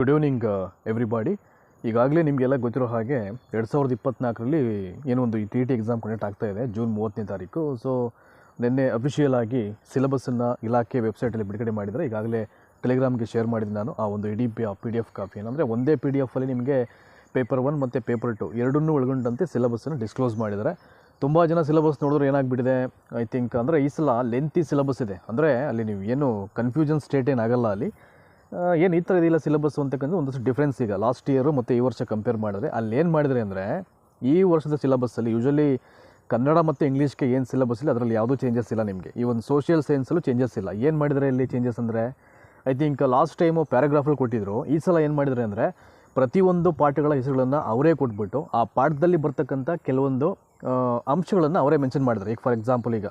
Good evening everybody ಈಗಾಗಲೇ ನಿಮಗೆಲ್ಲ ಗೊತ್ತಿರೋ ಹಾಗೆ ಎರಡು ಸಾವಿರದ ಇಪ್ಪತ್ನಾಲ್ಕರಲ್ಲಿ ಏನೋ ಒಂದು ಟಿ ಟಿ ಎಕ್ಸಾಮ್ ಕಂಡಕ್ಟ್ ಆಗ್ತಾ ಇದೆ ಜೂನ್ ಮೂವತ್ತನೇ ತಾರೀಕು. ಸೊ ನಿನ್ನೆ ಅಫಿಷಿಯಲ್ ಆಗಿ ಸಿಲೆಬಸ್ಸನ್ನು ಇಲಾಖೆ ವೆಬ್ಸೈಟಲ್ಲಿ ಬಿಡುಗಡೆ ಮಾಡಿದರೆ ಈಗಾಗಲೇ ಟೆಲಿಗ್ರಾಮ್ಗೆ ಶೇರ್ ಮಾಡಿದ್ದೆ ನಾನು ಆ ಒಂದು ಇಡೀ P P D F copy ಏನಂದರೆ ಒಂದೇ ಪಿ ಡಿ ಎಫಲ್ಲಿ ನಿಮಗೆ ಪೇಪರ್ ಒನ್ ಮತ್ತು ಪೇಪರ್ ಟು ಎರಡನ್ನೂ ಒಳಗೊಂಡಂತೆ ಸಿಲೆಬಸ್ಸನ್ನು ಡಿಸ್ಕ್ಲೋಸ್ ಮಾಡಿದ್ದಾರೆ. ತುಂಬ ಜನ ಸಿಲೆಬಸ್ ನೋಡಿದ್ರೆ ಏನಾಗ್ಬಿಟ್ಟಿದೆ? ಐ ಥಿಂಕ್ ಅಂದರೆ ಈ ಸಲ ಲೆಂತಿ ಸಿಲೆಬಸ್ ಇದೆ. ಅಂದರೆ ಅಲ್ಲಿ ನೀವು ಏನು ಕನ್ಫ್ಯೂಷನ್ ಸ್ಟೇಟ್ ಏನಾಗಲ್ಲ ಅಲ್ಲಿ. ಏನು ಈ ಥರ ಇದಿಲ್ಲ ಸಿಲೆಬಸ್ ಅಂತಕ್ಕಂಥ ಒಂದಷ್ಟು ಡಿಫ್ರೆನ್ಸ್ ಈಗ. ಲಾಸ್ಟ್ ಇಯರು ಮತ್ತು ಈ ವರ್ಷ ಕಂಪೇರ್ ಮಾಡಿದ್ರೆ ಅಲ್ಲಿ ಏನು ಮಾಡಿದ್ರೆ ಅಂದರೆ ಈ ವರ್ಷದ ಸಿಲೆಬಸ್ಸಲ್ಲಿ ಯೂಶ್ವಲಿ ಕನ್ನಡ ಮತ್ತು ಇಂಗ್ಲೀಷ್ಗೆ ಏನು ಸಿಲೆಬಸ್ ಇಲ್ಲ, ಅದರಲ್ಲಿ ಯಾವುದೂ ಚೇಂಜಸ್ ಇಲ್ಲ ನಿಮಗೆ. ಈ ಒಂದು ಸೋಷಿಯಲ್ ಸೈನ್ಸಲ್ಲೂ ಚೇಂಜಸ್ ಇಲ್ಲ. ಏನು ಮಾಡಿದರೆ ಇಲ್ಲಿ ಚೇಂಜಸ್ ಅಂದರೆ? ಐ ಥಿಂಕ್ ಲಾಸ್ಟ್ ಟೈಮು ಪ್ಯಾರಾಗ್ರಾಫಲ್ಲಿ ಕೊಟ್ಟಿದ್ರು, ಈ ಸಲ ಏನು ಮಾಡಿದರೆ ಅಂದರೆ ಪ್ರತಿಯೊಂದು ಪಾಠಗಳ ಹೆಸರುಗಳನ್ನು ಅವರೇ ಕೊಟ್ಬಿಟ್ಟು ಆ ಪಾಠದಲ್ಲಿ ಬರ್ತಕ್ಕಂಥ ಕೆಲವೊಂದು ಅಂಶಗಳನ್ನು ಅವರೇ ಮೆನ್ಷನ್ ಮಾಡಿದ್ರು. ಈಗ ಫಾರ್ ಎಕ್ಸಾಂಪಲ್ ಈಗ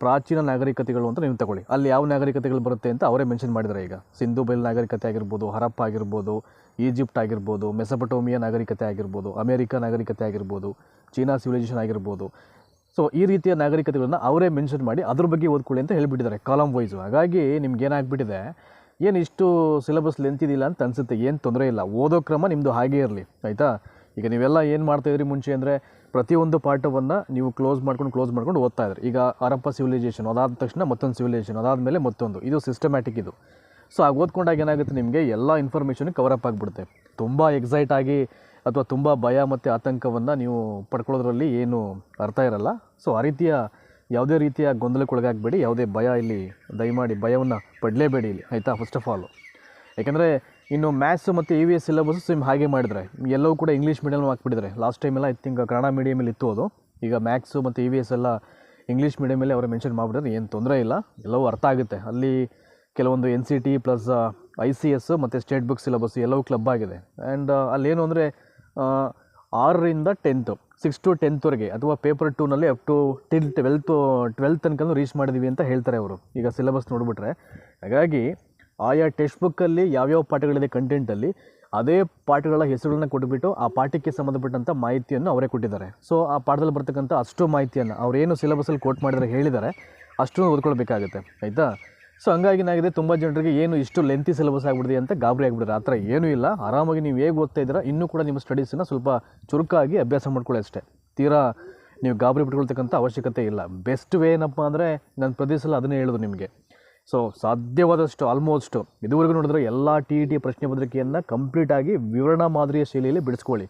ಪ್ರಾಚೀನ ನಾಗರಿಕತೆಗಳು ಅಂತ ನೀವು ತಗೊಳ್ಳಿ. ಅಲ್ಲಿ ಯಾವ ನಾಗರಿಕತೆಗಳು ಬರುತ್ತೆ ಅಂತ ಅವರೇ ಮೆನ್ಷನ್ ಮಾಡಿದ್ದಾರೆ ಈಗ. ಸಿಂಧು ನಾಗರಿಕತೆ ಆಗಿರ್ಬೋದು, ಹರಪ್ಪ ಆಗಿರ್ಬೋದು, ಈಜಿಪ್ಟ್ ಆಗಿರ್ಬೋದು, ಮೆಸಪಟೋಮಿಯಾ ನಾಗರಿಕತೆ ಆಗಿರ್ಬೋದು, ಅಮೇರಿಕ ನಾಗರಿಕತೆ ಆಗಿರ್ಬೋದು, ಚೀನಾ ಸಿವಿಲೈಸೇಷನ್ ಆಗಿರ್ಬೋದು. ಸೊ ಈ ರೀತಿಯ ನಾಗರಿಕತೆಗಳನ್ನ ಅವರೇ ಮೆನ್ಷನ್ ಮಾಡಿ ಅದ್ರ ಬಗ್ಗೆ ಓದ್ಕೊಳ್ಳಿ ಅಂತ ಹೇಳಿಬಿಟ್ಟಿದ್ದಾರೆ ಕಾಲಮ್ ವೈಸು ಹಾಗಾಗಿ ನಿಮ್ಗೆ ಏನಾಗ್ಬಿಟ್ಟಿದೆ, ಏನು ಇಷ್ಟು ಸಿಲೆಬಸ್ ಲೆಂತ್ ಇದಿಲ್ಲ ಅಂತ ಅನಿಸುತ್ತೆ, ಏನು ತೊಂದರೆ ಇಲ್ಲ. ಓದೋ ಕ್ರಮ ನಿಮ್ಮದು ಹಾಗೇ ಇರಲಿ, ಆಯಿತಾ? ಈಗ ನೀವೆಲ್ಲ ಏನು ಮಾಡ್ತಾಯಿದ್ರಿ ಮುಂಚೆ ಅಂದರೆ ಪ್ರತಿಯೊಂದು ಪಾಠವನ್ನು ನೀವು ಕ್ಲೋಸ್ ಮಾಡ್ಕೊಂಡು ಕ್ಲೋಸ್ ಮಾಡ್ಕೊಂಡು ಓದ್ತಾ ಇದ್ರಿ. ಈಗ ಹರಪ್ಪ ಸಿವಿಲೈಸೇಷನ್ ಅದಾದ ತಕ್ಷಣ ಮತ್ತೊಂದು ಸಿವಿಲೈಸೇಷನ್ ಅದಾದಮೇಲೆ ಮತ್ತೊಂದು. ಇದು ಸಿಸ್ಟಮ್ಯಾಟಿಕ್ ಇದು. ಸೊ ಆಗ ಓದ್ಕೊಂಡಾಗ ಏನಾಗುತ್ತೆ ನಿಮಗೆ? ಎಲ್ಲ ಇನ್ಫಾರ್ಮೇಷನ್ ಅಪ್ ಆಗಿಬಿಡುತ್ತೆ. ತುಂಬ ಎಕ್ಸೈಟ್ ಆಗಿ ಅಥವಾ ತುಂಬ ಭಯ ಮತ್ತು ಆತಂಕವನ್ನು ನೀವು ಪಡ್ಕೊಳ್ಳೋದ್ರಲ್ಲಿ ಏನು ಅರ್ಥ ಇರಲ್ಲ. ಸೊ ಆ ರೀತಿಯ ಯಾವುದೇ ರೀತಿಯ ಗೊಂದಲಕ್ಕೊಳಗಾಗಬೇಡಿ. ಯಾವುದೇ ಭಯ ಇಲ್ಲಿ ದಯಮಾಡಿ ಭಯವನ್ನು ಪಡಲೇಬೇಡಿ ಇಲ್ಲಿ. ಆಯಿತಾ? ಫಸ್ಟ್ ಆಫ್ ಆಲು ಯಾಕೆಂದರೆ ಇನ್ನು ಮ್ಯಾಥ್ಸು ಮತ್ತು E V S syllabus same ಹಾಗೆ ಮಾಡಿದರೆ. ಎಲ್ಲವೂ ಕೂಡ ಇಂಗ್ಲೀಷ್ ಮೀಡಿಯಮ್ ಹಾಕ್ಬಿಟ್ಟಿದ್ರೆ ಲಾಸ್ಟ್ ಟೈಮೆಲ್ಲ ಐ ಥಿಂಕ್ ಕನ್ನಡ ಮೀಡಿಯಮಲ್ಲಿ ಇತ್ತು ಅದು. ಈಗ ಮ್ಯಾಥ್ಸು ಮತ್ತು ಇ ವಿ ಎಸ್ ಎಲ್ಲ ಇಂಗ್ಲೀಷ್ ಮೀಡಿಯಮಲ್ಲಿ ಅವರು ಮೆನ್ಷನ್ ಮಾಡಿಬಿಟ್ರೆ ಏನು ತೊಂದರೆ ಇಲ್ಲ. ಎಲ್ಲವೂ ಅರ್ಥ ಆಗುತ್ತೆ. ಅಲ್ಲಿ ಕೆಲವೊಂದು N C T plus I C S ಮತ್ತು ಸ್ಟೇಟ್ ಬುಕ್ ಸಿಲೆಬಸ್ ಎಲ್ಲವೂ ಕ್ಲಬ್ ಆಗಿದೆ. ಆ್ಯಂಡ್ ಅಲ್ಲೇನು ಅಂದರೆ ಆರರಿಂದ ಟೆಂತು ಸಿಕ್ಸ್ ಟು ಟೆಂತ್ವರೆಗೆ ಅಥವಾ paper ಟೂನಲ್ಲಿ up to till twelfth twelfth ತನಕ ರೀಚ್ ಮಾಡಿದ್ದೀವಿ ಅಂತ ಹೇಳ್ತಾರೆ ಅವರು. ಈಗ ಸಿಲೆಬಸ್ ನೋಡಿಬಿಟ್ರೆ. ಹಾಗಾಗಿ ಆಯಾ ಟೆಕ್ಸ್ಟ್ ಬುಕ್ಕಲ್ಲಿ ಯಾವ್ಯಾವ ಪಾಠಗಳಿದೆ ಕಂಟೆಂಟಲ್ಲಿ ಅದೇ ಪಾಠಗಳ ಹೆಸರುಗಳನ್ನ ಕೊಟ್ಬಿಟ್ಟು ಆ ಪಾಠಕ್ಕೆ ಸಂಬಂಧಪಟ್ಟಂಥ ಮಾಹಿತಿಯನ್ನು ಅವರೇ ಕೊಟ್ಟಿದ್ದಾರೆ. ಸೊ ಆ ಪಾಠದಲ್ಲಿ ಬರ್ತಕ್ಕಂಥ ಅಷ್ಟು ಮಾಹಿತಿಯನ್ನು ಅವರೇನು ಸಿಲೆಬಸಲ್ಲಿ ಕೋಟ್ ಮಾಡಿದರೆ ಹೇಳಿದ್ದಾರೆ ಅಷ್ಟು ಓದ್ಕೊಳ್ಬೇಕಾಗುತ್ತೆ, ಆಯಿತಾ? ಸೊ ಹಂಗಾಗಿ ಏನಾಗಿದೆ, ತುಂಬ ಜನರಿಗೆ ಏನು ಇಷ್ಟು ಲೆಂತಿ ಸಿಲೆಬಸ್ ಆಗಿಬಿಡಿದೆ ಅಂತ ಗಾಬರಿ ಆಗಿಬಿಡಿದ್ರೆ ಆ ಥರ ಏನೂ ಇಲ್ಲ, ಆರಾಮಾಗಿ ನೀವು ಹೇಗೆ ಓದ್ತಾ ಇದ್ದೀರಾ, ಇನ್ನೂ ಕೂಡ ನಿಮ್ಮ ಸ್ಟಡೀಸನ್ನು ಸ್ವಲ್ಪ ಚುರುಕಾಗಿ ಅಭ್ಯಾಸ ಮಾಡ್ಕೊಳ್ಳಿ ಅಷ್ಟೇ. ತೀರಾ ನೀವು ಗಾಬರಿ ಬಿಟ್ಕೊಳ್ತಕ್ಕಂಥ ಅವಶ್ಯಕತೆ ಇಲ್ಲ. ಬೆಸ್ಟ್ ವೇ ಏನಪ್ಪ ಅಂದರೆ, ನಾನು ಪ್ರತಿ ಸಲ ಅದನ್ನೇ ಹೇಳೋದು ನಿಮಗೆ. ಸೊ ಸಾಧ್ಯವಾದಷ್ಟು ಆಲ್ಮೋಸ್ಟ್ ಇದುವರೆಗೂ ನೋಡಿದ್ರೆ ಎಲ್ಲ ಟಿ ಇ ಟಿ ಪ್ರಶ್ನೆ ಪತ್ರಿಕೆಯನ್ನು ಕಂಪ್ಲೀಟಾಗಿ ವಿವರಣಾ ಮಾದರಿಯ ಶೈಲಿಯಲ್ಲಿ ಬಿಡಿಸ್ಕೊಳ್ಳಿ.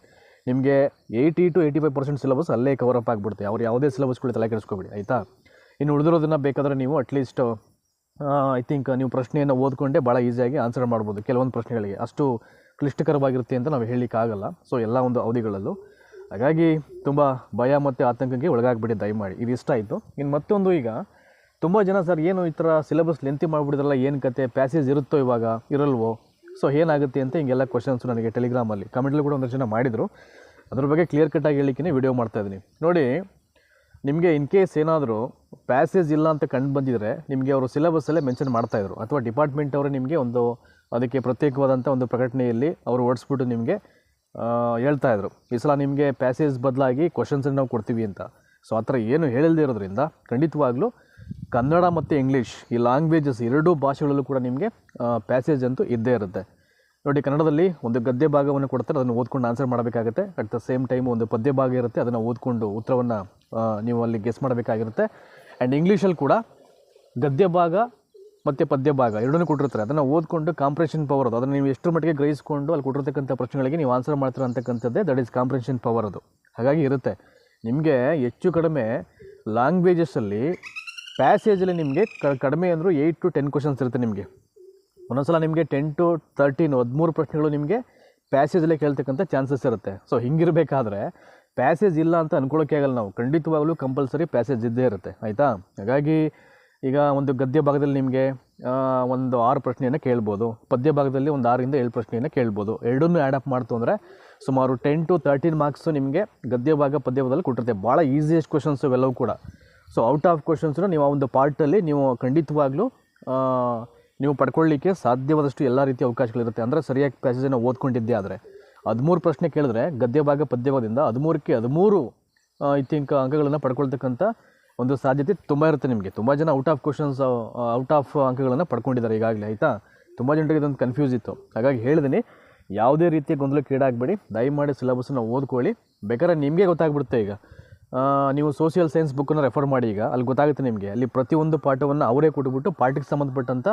ನಿಮಗೆ eighty to eighty five percent syllabus ಅಲ್ಲೇ ಕವರ್ ಅಪ್ ಆಗಿಬಿಡುತ್ತೆ. ಅವ್ರು ಯಾವುದೇ ಸಿಲೆಬಸ್ಗಳು ತಲೆ ಕೆಡಿಸ್ಕೊಬೇಡಿ, ಆಯಿತಾ? ಇನ್ನು ಉಳಿದಿರೋದನ್ನು ಬೇಕಾದರೆ ನೀವು ಅಟ್ಲೀಸ್ಟ್ ಐ ಥಿಂಕ್ ನೀವು ಪ್ರಶ್ನೆಯನ್ನು ಓದ್ಕೊಂಡೇ ಭಾಳ ಈಸಿಯಾಗಿ ಆನ್ಸರ್ ಮಾಡ್ಬೋದು ಕೆಲವೊಂದು ಪ್ರಶ್ನೆಗಳಿಗೆ. ಅಷ್ಟು ಕ್ಲಿಷ್ಟಕರವಾಗಿರುತ್ತೆ ಅಂತ ನಾವು ಹೇಳಲಿಕ್ಕಾಗಲ್ಲ. ಸೊ ಎಲ್ಲ ಒಂದು ಅವಧಿಗಳಲ್ಲೂ. ಹಾಗಾಗಿ ತುಂಬ ಭಯ ಮತ್ತು ಆತಂಕಕ್ಕೆ ಒಳಗಾಗ್ಬಿಡಿ, ದಯಮಾಡಿ. ಇದು ಇಷ್ಟ ಆಯಿತು. ಇನ್ನು ಮತ್ತೊಂದು ಈಗ ತುಂಬ ಜನ ಸರ್ ಏನು ಈ ಥರ ಸಿಲೆಬಸ್ ಲೆಂತಿ ಮಾಡಿಬಿಡಿದ್ರಲ್ಲ ಏನು ಕತೆ ಪ್ಯಾಸೇಜ್ ಇರುತ್ತೋ ಇವಾಗ, ಇರಲ್ವೋ? ಸೊ ಏನಾಗುತ್ತೆ ಅಂತ ಹಿಂಗೆಲ್ಲ ಕ್ವಶನ್ಸು ನನಗೆ ಟೆಲಿಗ್ರಾಮಲ್ಲಿ ಕಮೆಂಟ್ಲಿ ಕೂಡ ಒಂದಷ್ಟು ಜನ ಮಾಡಿದರು. ಅದ್ರ ಬಗ್ಗೆ ಕ್ಲಿಯರ್ ಕಟ್ಟಾಗಿ ಹೇಳಿಕ್ಕೇ ವಿಡಿಯೋ ಮಾಡ್ತಾಯಿದ್ದೀನಿ ನೋಡಿ, ನಿಮಗೆ ಇನ್ ಕೇಸ್ ಏನಾದರೂ ಪ್ಯಾಸೇಜ್ ಇಲ್ಲ ಅಂತ ಕಂಡು ಬಂದಿದ್ರೆ, ನಿಮಗೆ ಅವರು ಸಿಲೆಬಸ್ಸಲ್ಲೇ ಮೆನ್ಷನ್ ಮಾಡ್ತಾಯಿದ್ರು ಅಥವಾ ಡಿಪಾರ್ಟ್ಮೆಂಟ್ ಅವರು ನಿಮಗೆ ಒಂದು, ಅದಕ್ಕೆ ಪ್ರತ್ಯೇಕವಾದಂಥ ಒಂದು ಪ್ರಕಟಣೆಯಲ್ಲಿ ಅವರು ಓಡಿಸ್ಬಿಟ್ಟು ನಿಮಗೆ ಹೇಳ್ತಾ ಇದ್ರು. ಈ ಸಲ ನಿಮಗೆ ಪ್ಯಾಸೇಜ್ ಬದಲಾಗಿ ಕ್ವಶನ್ಸನ್ನು ನಾವು ಕೊಡ್ತೀವಿ ಅಂತ. ಸೊ ಆ ಥರ ಏನು ಹೇಳಿಲ್ದೇ ಇರೋದ್ರಿಂದ ಖಂಡಿತವಾಗ್ಲೂ ಕನ್ನಡ ಮತ್ತು ಇಂಗ್ಲೀಷ್ ಈ ಲ್ಯಾಂಗ್ವೇಜಸ್ ಎರಡೂ ಭಾಷೆಗಳಲ್ಲೂ ಕೂಡ ನಿಮಗೆ ಪ್ಯಾಸೇಜ್ ಅಂತೂ ಇದ್ದೇ ಇರುತ್ತೆ. ನೋಡಿ, ಕನ್ನಡದಲ್ಲಿ ಒಂದು ಗದ್ಯ ಭಾಗವನ್ನು ಕೊಡ್ತಾರೆ, ಅದನ್ನು ಓದ್ಕೊಂಡು ಆನ್ಸರ್ ಮಾಡಬೇಕಾಗುತ್ತೆ. ಅಟ್ ದ ಸೇಮ್ ಟೈಮ್ ಒಂದು ಪದ್ಯ ಭಾಗ ಇರುತ್ತೆ, ಅದನ್ನು ಓದ್ಕೊಂಡು ಉತ್ತರವನ್ನು ನೀವು ಅಲ್ಲಿ ಗೆಸ್ ಮಾಡಬೇಕಾಗಿರುತ್ತೆ. ಆ್ಯಂಡ್ ಇಂಗ್ಲೀಷಲ್ಲಿ ಕೂಡ ಗದ್ಯ ಭಾಗ ಮತ್ತು ಪದ್ಯ ಭಾಗ ಎರಡನ್ನೂ ಕೊಟ್ಟಿರ್ತಾರೆ. ಅದನ್ನು ಓದ್ಕೊಂಡು ಕಾಂಪ್ರೆಷನ್ ಪವರ್ ಅದು. ಅದನ್ನು ನೀವು ಎಷ್ಟು ಮಟ್ಟಿಗೆ ಗ್ರಹಿಸ್ಕೊಂಡು ಅಲ್ಲಿ ಕೊಟ್ಟಿರ್ತಕ್ಕಂಥ ಪ್ರಶ್ನೆಗಳಿಗೆ ನೀವು ಆನ್ಸರ್ ಮಾಡ್ತೀರ ಅಂತಕ್ಕಂಥದ್ದೇ ದಟ್ ಈಸ್ ಕಾಂಪ್ರೆಷನ್ ಪವರ್ ಅದು. ಹಾಗಾಗಿ ಇರುತ್ತೆ. ನಿಮಗೆ ಹೆಚ್ಚು ಕಡಿಮೆ ಲ್ಯಾಂಗ್ವೇಜಸಲ್ಲಿ ಪ್ಯಾಸೇಜಲ್ಲಿ ನಿಮಗೆ ಕಡಿಮೆ ಅಂದರೂ ಏಯ್ಟ್ ಟು ಟೆನ್ ಕ್ವಶನ್ಸ್ ಇರುತ್ತೆ ನಿಮಗೆ. ಒಂದೊಂದ್ಸಲ ನಿಮಗೆ ಟೆನ್ ಟು ತರ್ಟೀನ್ ಹದಿಮೂರು ಪ್ರಶ್ನೆಗಳು ನಿಮಗೆ ಪ್ಯಾಸೇಜಲ್ಲೇ ಕೇಳ್ತಕ್ಕಂಥ ಚಾನ್ಸಸ್ ಇರುತ್ತೆ. ಸೊ ಹಿಂಗಿರಬೇಕಾದ್ರೆ ಪ್ಯಾಸೇಜ್ ಇಲ್ಲ ಅಂತ ಅನ್ಕೊಳ್ಳೋಕೆ ಆಗಲ್ಲ ನಾವು. ಖಂಡಿತವಾಗಲೂ ಕಂಪಲ್ಸರಿ ಪ್ಯಾಸೇಜ್ ಇದ್ದೇ ಇರುತ್ತೆ. ಆಯಿತಾ? ಹಾಗಾಗಿ ಈಗ ಒಂದು ಗದ್ಯ ಭಾಗದಲ್ಲಿ ನಿಮಗೆ ಒಂದು ಆರು ಪ್ರಶ್ನೆಯನ್ನು ಕೇಳ್ಬೋದು. ಪದ್ಯ ಭಾಗದಲ್ಲಿ ಒಂದು ಆರರಿಂದ ಏಳು ಪ್ರಶ್ನೆಯನ್ನು ಕೇಳ್ಬೋದು. ಎರಡನ್ನೂ ಆ್ಯಡ್ ಅಪ್ ಮಾಡ್ತು ಅಂದರೆ ಸುಮಾರು ಟೆನ್ ಟು ತರ್ಟೀನ್ ಮಾರ್ಕ್ಸು ನಿಮಗೆ ಗದ್ಯ ಭಾಗ, ಪದ್ಯ ಭಾಗದಲ್ಲಿ ಕೊಟ್ಟಿರುತ್ತೆ. ಭಾಳ ಈಸಿಯೆಸ್ಟ್ ಕ್ವಶನ್ಸ್ ಇವೆಲ್ಲವೂ ಕೂಡ. ಸೊ ಔಟ್ ಆಫ್ ಕ್ವಶನ್ಸ್ನ ನೀವು ಆ ಒಂದು ಪಾರ್ಟಲ್ಲಿ ನೀವು ಖಂಡಿತವಾಗ್ಲೂ ನೀವು ಪಡ್ಕೊಳ್ಳಿಕ್ಕೆ ಸಾಧ್ಯವಾದಷ್ಟು ಎಲ್ಲ ರೀತಿಯ ಅವಕಾಶಗಳಿರುತ್ತೆ ಅಂದರೆ ಸರಿಯಾಗಿ ಪ್ಯಾಸೇಜನ್ನು ಓದ್ಕೊಂಡಿದ್ದೆ ಆದರೆ. ಹದಿಮೂರು ಪ್ರಶ್ನೆ ಕೇಳಿದ್ರೆ ಗದ್ಯ ಭಾಗ ಪದ್ಯ ಭಾಗದಿಂದ ಹದಿಮೂರಕ್ಕೆ ಹದಿಮೂರು ಐ ಥಿಂಕ್ ಅಂಕಗಳನ್ನು ಪಡ್ಕೊಳ್ತಕ್ಕಂಥ ಒಂದು ಸಾಧ್ಯತೆ ತುಂಬ ಇರುತ್ತೆ ನಿಮಗೆ. ತುಂಬ ಜನ out of questions out of ಅಂಕಗಳನ್ನು ಪಡ್ಕೊಂಡಿದ್ದಾರೆ ಈಗಾಗಲೇ, ಆಯಿತಾ? ತುಂಬ ಜನರಿಗೆ ಇದೊಂದು ಕನ್ಫ್ಯೂಸ್ ಇತ್ತು. ಹಾಗಾಗಿ ಹೇಳಿದ್ದೀನಿ ಯಾವುದೇ ರೀತಿಯ ಗೊಂದಲಕ್ಕೆ ಈಡಾಗಬೇಡಿ ದಯಮಾಡಿ ಸಿಲೆಬಸ್ಸನ್ನು ಓದ್ಕೊಳ್ಳಿ. ಬೇಕಾದ್ರೆ ನಿಮಗೆ ಗೊತ್ತಾಗ್ಬಿಡುತ್ತೆ ಈಗ. ನೀವು ಸೋಷಿಯಲ್ ಸೈನ್ಸ್ ಬುಕ್ಕನ್ನು ರೆಫರ್ ಮಾಡಿ ಈಗ. ಅಲ್ಲಿ ಗೊತ್ತಾಗುತ್ತೆ ನಿಮಗೆ. ಅಲ್ಲಿ ಪ್ರತಿಯೊಂದು ಪಾಠವನ್ನು ಅವರೇ ಕೊಟ್ಟುಬಿಟ್ಟು ಪಾಠಕ್ಕೆ ಸಂಬಂಧಪಟ್ಟಂಥ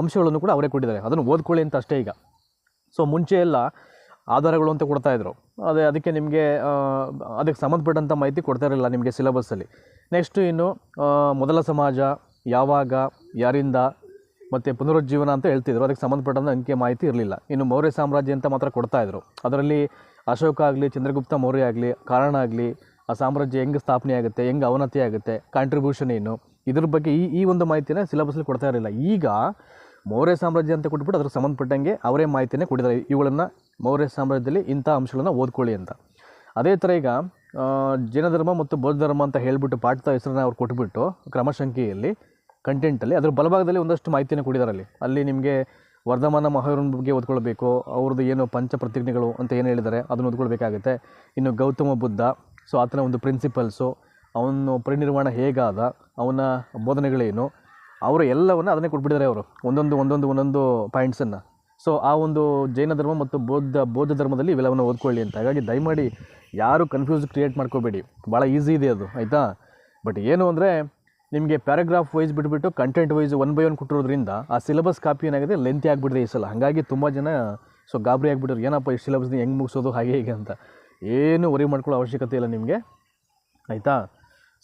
ಅಂಶಗಳನ್ನು ಕೂಡ ಅವರೇ ಕೊಟ್ಟಿದ್ದಾರೆ. ಅದನ್ನು ಓದ್ಕೊಳ್ಳಿ ಅಂತ ಅಷ್ಟೇ ಈಗ. ಸೊ ಮುಂಚೆ ಎಲ್ಲ ಆಧಾರಗಳು ಅಂತ ಕೊಡ್ತಾಯಿದ್ರು ಅದೇ ಅದಕ್ಕೆ ನಿಮಗೆ ಅದಕ್ಕೆ ಸಂಬಂಧಪಟ್ಟಂಥ ಮಾಹಿತಿ ಕೊಡ್ತಾ ಇರಲಿಲ್ಲ ನಿಮಗೆ ಸಿಲೆಬಸ್ಸಲ್ಲಿ ನೆಕ್ಸ್ಟು ಇನ್ನು ಮೊದಲ ಸಮಾಜ, ಯಾವಾಗ, ಯಾರಿಂದ, ಮತ್ತು ಪುನರುಜ್ಜೀವನ ಅಂತ ಹೇಳ್ತಿದ್ರು. ಅದಕ್ಕೆ ಸಂಬಂಧಪಟ್ಟಂಥ ಅಂಕೆ ಮಾಹಿತಿ ಇರಲಿಲ್ಲ. ಇನ್ನು ಮೌರ್ಯ ಸಾಮ್ರಾಜ್ಯ ಅಂತ ಮಾತ್ರ ಕೊಡ್ತಾಯಿದ್ರು ಅದರಲ್ಲಿ ಅಶೋಕ ಆಗಲಿ, ಚಂದ್ರಗುಪ್ತ ಮೌರ್ಯ ಆಗಲಿ, ಕಾರಣ ಆಗಲಿ ಆ ಸಾಮ್ರಾಜ್ಯ ಹೆಂಗೆ ಸ್ಥಾಪನೆ ಆಗುತ್ತೆ, ಹೆಂಗೆ ಅವನತಿ ಆಗುತ್ತೆ ಕಾಂಟ್ರಿಬ್ಯೂಷನ್ ಏನು, ಇದ್ರ ಬಗ್ಗೆ ಈ ಈ ಒಂದು ಮಾಹಿತಿನ ಸಿಲೆಬಸ್ಸಲ್ಲಿ ಕೊಡ್ತಾ ಇರಲಿಲ್ಲ. ಈಗ ಮೌರ್ಯ ಸಾಮ್ರಾಜ್ಯ ಅಂತ ಕೊಟ್ಬಿಟ್ಟು ಅದಕ್ಕೆ ಸಂಬಂಧಪಟ್ಟಂಗೆ ಅವರೇ ಮಾಹಿತಿನೇ ಕೊಟ್ಟಿದ್ದಾರೆ ಇವುಗಳನ್ನು ಮೌರ್ಯ ಸಾಮ್ರಾಜ್ಯದಲ್ಲಿ ಇಂಥ ಅಂಶಗಳನ್ನು ಓದ್ಕೊಳ್ಳಿ ಅಂತ. ಅದೇ ಥರ ಈಗ ಜೈನ ಧರ್ಮ ಮತ್ತು ಬೌದ್ಧ ಧರ್ಮ ಅಂತ ಹೇಳಿಬಿಟ್ಟು ಪಾಠದ ಹೆಸರನ್ನ ಅವ್ರು ಕೊಟ್ಬಿಟ್ಟು ಕ್ರಮಸಂಖ್ಯೆಯಲ್ಲಿ ಕಂಟೆಂಟಲ್ಲಿ ಅದ್ರ ಬಲಭಾಗದಲ್ಲಿ ಒಂದಷ್ಟು ಮಾಹಿತಿನ ಕೊಟ್ಟಿದ್ದಾರೆ ಅಲ್ಲಿ. ನಿಮಗೆ ವರ್ಧಮಾನ ಮಹಾವೀರನ ಬಗ್ಗೆ ಓದ್ಕೊಳ್ಬೇಕು, ಅವ್ರದ್ದು ಏನು ಪಂಚ ಪ್ರತಿಜ್ಞೆಗಳು ಅಂತ ಏನು ಹೇಳಿದ್ದಾರೆ, ಅದನ್ನು ಓದ್ಕೊಳ್ಬೇಕಾಗುತ್ತೆ. ಇನ್ನು ಗೌತಮ ಬುದ್ಧ ಸೊ ಆತನ ಒಂದು ಪ್ರಿನ್ಸಿಪಲ್ಸು ಅವನು ಪರಿನಿರ್ವಾಣ ಹೇಗಾದ, ಅವನ ಬೋಧನೆಗಳೇನು, ಅವರು ಎಲ್ಲವನ್ನು ಅದನ್ನೇ ಕೊಟ್ಬಿಟ್ಟಿದ್ದಾರೆ ಅವರು. ಒಂದೊಂದು ಒಂದೊಂದು ಒಂದೊಂದು ಪಾಯಿಂಟ್ಸನ್ನು ಸೊ ಆ ಒಂದು ಜೈನ ಧರ್ಮ ಮತ್ತು ಬೌದ್ಧ ಬೌದ್ಧ ಧರ್ಮದಲ್ಲಿ ಇವೆಲ್ಲವನ್ನು ಓದ್ಕೊಳ್ಳಿ ಅಂತ. ಹಾಗಾಗಿ ದಯಮಾಡಿ ಯಾರು ಕನ್ಫ್ಯೂಸ್ ಕ್ರಿಯೇಟ್ ಮಾಡ್ಕೋಬೇಡಿ. ಭಾಳ ಈಸಿ ಇದೆ ಅದು, ಆಯಿತಾ? ಬಟ್ ಏನು ಅಂದರೆ, ನಿಮಗೆ ಪ್ಯಾರಾಗ್ರಾಫ್ ವೈಸ್ ಬಿಟ್ಬಿಟ್ಟು content wise one by one ಕೊಟ್ಟಿರೋದ್ರಿಂದ ಆ ಸಿಲೆಬಸ್ ಕಾಪಿ ಏನಾಗಿದೆ ಲೆಂತಿ ಆಗಿಬಿಟ್ಟಿದೆ ಈ ಸಲ. ಹಾಗಾಗಿ ತುಂಬ ಜನ ಸೊ ಗಾಬರಿ ಆಗಿಬಿಟ್ಟರು ಏನಪ್ಪ ಈ ಸಿಲೆಬಸ್ನ ಹೆಂಗೆ ಮುಗಿಸೋದು, ಹಾಗೆ ಹೀಗೆ ಅಂತ. ಏನು ವರಿ ಮಾಡ್ಕೊಳ್ಳೋ ಅವಶ್ಯಕತೆ ಇಲ್ಲ ನಿಮಗೆ. ಆಯಿತಾ?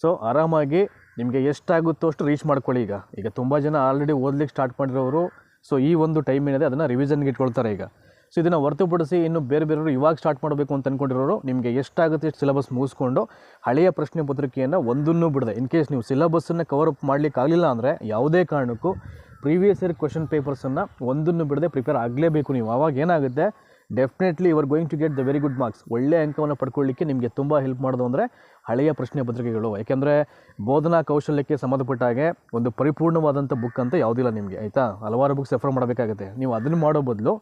ಸೊ ಆರಾಮಾಗಿ ನಿಮಗೆ ಎಷ್ಟಾಗುತ್ತೋ ಅಷ್ಟು ರೀಚ್ ಮಾಡ್ಕೊಳ್ಳಿ ಈಗ. ಈಗ ತುಂಬ ಜನ ಆಲ್ರೆಡಿ ಓದ್ಲಿಕ್ಕೆ ಸ್ಟಾರ್ಟ್ ಮಾಡಿರೋರು. ಸೊ ಈ ಒಂದು ಟೈಮ್ ಏನಿದೆ ಅದನ್ನು ರಿವಿಷನ್ಗೆ ಇಟ್ಕೊಳ್ತಾರೆ ಈಗ. ಸೊ ಇದನ್ನು ಹೊರತುಪಡಿಸಿ ಇನ್ನು ಬೇರೆ ಬೇರೆಯವರು ಇವಾಗ ಸ್ಟಾರ್ಟ್ ಮಾಡಬೇಕು ಅಂತ ಅಂದ್ಕೊಂಡಿರೋರು ನಿಮಗೆ ಎಷ್ಟಾಗುತ್ತೆ ಎಷ್ಟು ಸಿಲೆಬಸ್ ಮುಗಿಸ್ಕೊಂಡು ಹಳೆಯ ಪ್ರಶ್ನೆ ಪತ್ರಿಕೆಯನ್ನು ಒಂದನ್ನು ಬಿಡದೆ ಇನ್ ಕೇಸ್ ನೀವು ಸಿಲೆಬಸ್ಸನ್ನು ಕವರ್ ಅಪ್ ಮಾಡಲಿಕ್ಕೆ ಆಗಲಿಲ್ಲ ಅಂದರೆ ಯಾವುದೇ ಕಾರಣಕ್ಕೂ ಪ್ರೀವಿಯಸ್ ಇಯರ್ ಕ್ವಶನ್ ಪೇಪರ್ಸನ್ನು ಒಂದನ್ನು ಬಿಡದೆ ಪ್ರಿಪೇರ್ ಆಗಲೇಬೇಕು ನೀವು. ಆವಾಗ ಏನಾಗುತ್ತೆ? Definitely you are going to get the very good marks ಒಳ್ಳೆಯ ಅಂಕವನ್ನು ಪಡ್ಕೊಳ್ಳಿಕ್ಕೆ ನಿಮಗೆ ತುಂಬ ಹೆಲ್ಪ್ ಮಾಡೋದು ಅಂದರೆ ಹಳೆಯ ಪ್ರಶ್ನೆ ಪತ್ರಿಕೆಗಳು. ಯಾಕೆಂದರೆ ಬೋಧನಾ ಕೌಶಲ್ಯಕ್ಕೆ ಸಂಬಂಧಪಟ್ಟ ಹಾಗೆ ಒಂದು ಪರಿಪೂರ್ಣವಾದಂಥ ಬುಕ್ ಅಂತ ಯಾವುದಿಲ್ಲ ನಿಮಗೆ, ಆಯಿತಾ? ಹಲವಾರು ಬುಕ್ಸ್ ರೆಫರ್ ಮಾಡಬೇಕಾಗುತ್ತೆ. ನೀವು ಅದನ್ನು ಮಾಡೋ ಬದಲು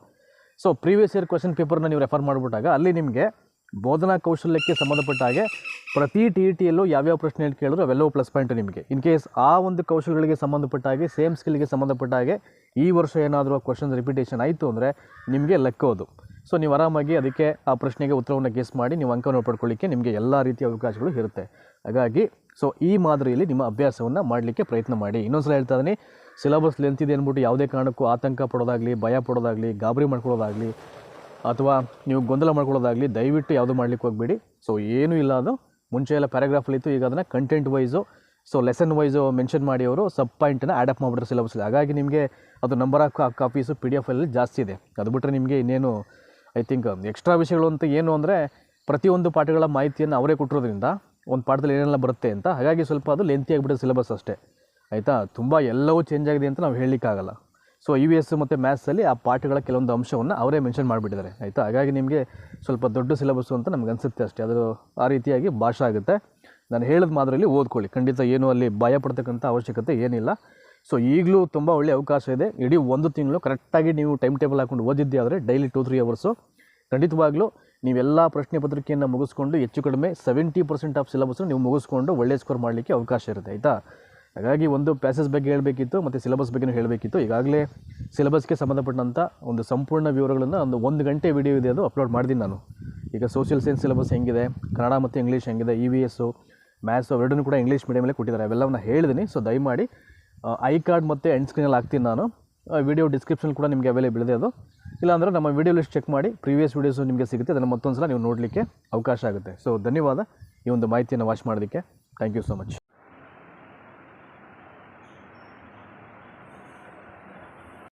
ಸೊ ಪ್ರೀವಿಯಸ್ ಇಯರ್ ಕ್ವಶನ್ ಪೇಪರ್ನ ನೀವು ರೆಫರ್ ಮಾಡಿಬಿಟ್ಟಾಗ ಅಲ್ಲಿ ನಿಮಗೆ ಬೋಧನಾ ಕೌಶಲ್ಯಕ್ಕೆ ಸಂಬಂಧಪಟ್ಟ ಹಾಗೆ ಪ್ರತಿ ಟಿ ಇ ಟಿಯಲ್ಲೂ ಯಾವ್ಯಾವ ಪ್ರಶ್ನೆ ಕೇಳಿದ್ರು ಅವೆಲ್ಲವೂ ಪ್ಲಸ್ ಪಾಯಿಂಟ್ ನಿಮಗೆ. ಇನ್ ಕೇಸ್ ಆ ಒಂದು ಕೌಶಲ್ಯಗಳಿಗೆ ಸಂಬಂಧಪಟ್ಟ ಹಾಗೆ ಸೇಮ್ ಸ್ಕಿಲ್ಗೆ ಸಂಬಂಧಪಟ್ಟ ಹಾಗೆ ಈ ವರ್ಷ ಏನಾದರೂ ಕ್ವಶನ್ ರಿಪಿಟೇಷನ್ ಆಯಿತು ಅಂದರೆ ನಿಮಗೆ ಲೆಕ್ಕೋದು. ಸೊ ನೀವು ಆರಾಮಾಗಿ ಅದಕ್ಕೆ ಆ ಪ್ರಶ್ನೆಗೆ ಉತ್ತರವನ್ನು ಗೇಸ್ ಮಾಡಿ ನೀವು ಅಂಕವನ್ನು ಪಡ್ಕೊಳ್ಳಿಕ್ಕೆ ನಿಮಗೆ ಎಲ್ಲ ರೀತಿಯ ಅವಕಾಶಗಳು ಇರುತ್ತೆ. ಹಾಗಾಗಿ ಸೊ ಈ ಮಾದರಿಯಲ್ಲಿ ನಿಮ್ಮ ಅಭ್ಯಾಸವನ್ನು ಮಾಡಲಿಕ್ಕೆ ಪ್ರಯತ್ನ ಮಾಡಿ. ಇನ್ನೊಂದ್ಸಲ ಹೇಳ್ತಾ ಇದ್ದೀನಿ ಸಿಲೆಬಸ್ ಲೆಂತಿದೆ ಅಂದ್ಬಿಟ್ಟು ಯಾವುದೇ ಕಾರಣಕ್ಕೂ ಆತಂಕ ಪಡೋದಾಗಲಿ, ಭಯ ಪಡೋದಾಗಲಿ, ಗಾಬರಿ ಮಾಡ್ಕೊಳ್ಳೋದಾಗಲಿ, ಅಥವಾ ನೀವು ಗೊಂದಲ ಮಾಡ್ಕೊಳ್ಳೋದಾಗಲಿ ದಯವಿಟ್ಟು ಯಾವುದು ಮಾಡ್ಲಿಕ್ಕೆ ಹೋಗಬೇಡಿ. ಸೊ ಏನೂ ಇಲ್ಲ ಅದು. ಮುಂಚೆ ಎಲ್ಲ ಪ್ಯಾರಾಗ್ರಾಫಲ್ಲಿತ್ತು ಈಗ ಅದನ್ನು content wise so lesson wise mention ಮಾಡಿ ಅವರು ಸಬ್ ಪಾಯಿಂಟನ್ನು ಆ್ಯಡ್ ಅಪ್ ಮಾಡಿಬಿಟ್ರೆ ಸಿಲೆಬಸ್ ಹಾಗಾಗಿ ನಿಮಗೆ ಅದು number of copies P D ಎಫಲ್ಲಿ ಜಾಸ್ತಿ ಇದೆ. ಅದು ಬಿಟ್ಟರೆ ನಿಮಗೆ ಇನ್ನೇನು ಐ ಥಿಂಕ್ ಎಕ್ಸ್ಟ್ರಾ ವಿಷಯಗಳು ಅಂತ ಏನು ಅಂದರೆ ಪ್ರತಿಯೊಂದು ಪಾಠಗಳ ಮಾಹಿತಿಯನ್ನು ಅವರೇ ಕೊಟ್ಟಿರೋದ್ರಿಂದ ಒಂದು ಪಾಠದಲ್ಲಿ ಏನೆಲ್ಲ ಬರುತ್ತೆ ಅಂತ ಹಾಗಾಗಿ ಸ್ವಲ್ಪ ಅದು ಲೆಂತಿ ಸಿಲೆಬಸ್ ಅಷ್ಟೇ. ಆಯಿತಾ? ತುಂಬ ಎಲ್ಲವೂ ಚೇಂಜ್ ಆಗಿದೆ ಅಂತ ನಾವು ಹೇಳಲಿಕ್ಕಾಗಲ್ಲ. ಸೊ ಯು ವಿ ಎಸ್ ಮತ್ತು ಮ್ಯಾಥ್ಸಲ್ಲಿ ಆ ಪಾಠಗಳ ಕೆಲವೊಂದು ಅಂಶವನ್ನು ಅವರೇ ಮೆನ್ಷನ್ ಮಾಡಿಬಿಟ್ಟಿದ್ದಾರೆ. ಆಯಿತಾ? ಹಾಗಾಗಿ ನಿಮಗೆ ಸ್ವಲ್ಪ ದೊಡ್ಡ ಸಿಲೆಬಸ್ಸು ಅಂತ ನಮ್ಗೆ ಅನಿಸುತ್ತೆ ಅಷ್ಟೇ. ಅದು ಆ ರೀತಿಯಾಗಿ ಭಾಷೆ ಆಗುತ್ತೆ. ನಾನು ಹೇಳಿದ ಮಾದರಿಯಲ್ಲಿ ಓದ್ಕೊಳ್ಳಿ. ಖಂಡಿತ ಏನು ಅಲ್ಲಿ ಭಯ ಪಡ್ತಕ್ಕಂಥ ಅವಶ್ಯಕತೆ ಏನಿಲ್ಲ. ಸೊ ಈಗಲೂ ತುಂಬ ಒಳ್ಳೆಯ ಅವಕಾಶ ಇದೆ. ಇಡೀ ಒಂದು ತಿಂಗಳು ಕರೆಕ್ಟಾಗಿ ನೀವು ಟೈಮ್ ಟೇಬಲ್ ಹಾಕೊಂಡು ಓದಿದ್ದೆ ಆದರೆ ಡೈಲಿ ಟೂ ತ್ರೀ ಅವರ್ಸು ಖಂಡಿತವಾಗ್ಲೂ ನೀವೆಲ್ಲ ಪ್ರಶ್ನೆ ಪತ್ರಿಕೆಯನ್ನು ಮುಗಿಸ್ಕೊಂಡು ಹೆಚ್ಚು ಕಡಿಮೆ ಸೆವೆಂಟಿ ಪರ್ಸೆಂಟ್ ಆಫ್ ಸಿಲಬಸ್ನ ನೀವು ಮುಗಿಸ್ಕೊಂಡು ಒಳ್ಳೆ ಸ್ಕೋರ್ ಮಾಡಲಿಕ್ಕೆ ಅವಕಾಶ ಇರುತ್ತೆ, ಆಯಿತಾ? ಹಾಗಾಗಿ ಒಂದು ಪ್ಯಾಸಸ್ ಬಗ್ಗೆ ಹೇಳಬೇಕಿತ್ತು, ಮತ್ತು ಸಿಲೆಬಸ್ ಬಗ್ಗೆನೂ ಹೇಳಬೇಕಿತ್ತು. ಈಗಾಗಲೇ ಸಿಲೆಬಸ್ಗೆ ಸಂಬಂಧಪಟ್ಟಂಥ ಒಂದು ಸಂಪೂರ್ಣ ವಿವರಗಳನ್ನು ಒಂದು ಒಂದು ಗಂಟೆ ವಿಡಿಯೋ ಇದೆ ಅದು ಅಪ್ಲೋಡ್ ಮಾಡಿದ್ದೀನಿ ನಾನು. ಈಗ ಸೋಷಿಯಲ್ ಸೈನ್ಸ್ ಸಿಲೆಬಸ್ ಹೆಂಗಿದೆ, ಕನ್ನಡ ಮತ್ತು ಇಂಗ್ಲೀಷ್ ಹೆಂಗಿದೆ ಇ ವಿ ಎಸ್ಸು ಮ್ಯಾಥ್ಸು ಎರಡನ್ನೂ ಕೂಡ ಇಂಗ್ಲೀಷ್ ಮೀಡಿಯಮಲ್ಲೇ ಕೊಟ್ಟಿದ್ದಾರೆ. ಅವೆಲ್ಲವನ್ನ ಹೇಳಿದ್ದೀನಿ ಸೊ ದಯಮಾಡಿ ಐ ಕಾರ್ಡ್ ಮತ್ತು ಎಂಡ್ ಸ್ಕ್ರೀನಲ್ಲಿ ಹಾಕ್ತೀನಿ ನಾನು. ವಿಡಿಯೋ ಡಿಸ್ಕ್ರಿಪ್ಷನ್ ಕೂಡ ನಿಮಗೆ ಅವೈಲೇಬಲ್ ಇದೆ ಅದು. ಇಲ್ಲಾಂದರೆ ನಮ್ಮ ವಿಡಿಯೋ ಲಿಸ್ಟ್ ಚೆಕ್ ಮಾಡಿ ಪ್ರೀವಿಯಸ್ ವೀಡಿಯೋಸು ನಿಮಗೆ ಸಿಗುತ್ತೆ ಅದನ್ನು ಮತ್ತೊಂದು ಸಲ ನೀವು ನೋಡಲಿಕ್ಕೆ ಅವಕಾಶ ಆಗುತ್ತೆ. ಸೊ ಧನ್ಯವಾದ ಈ ಒಂದು ಮಾಹಿತಿಯನ್ನು ವಾಚ್ ಮಾಡೋದಕ್ಕೆ ಥ್ಯಾಂಕ್ ಯು ಸೊ ಮಚ್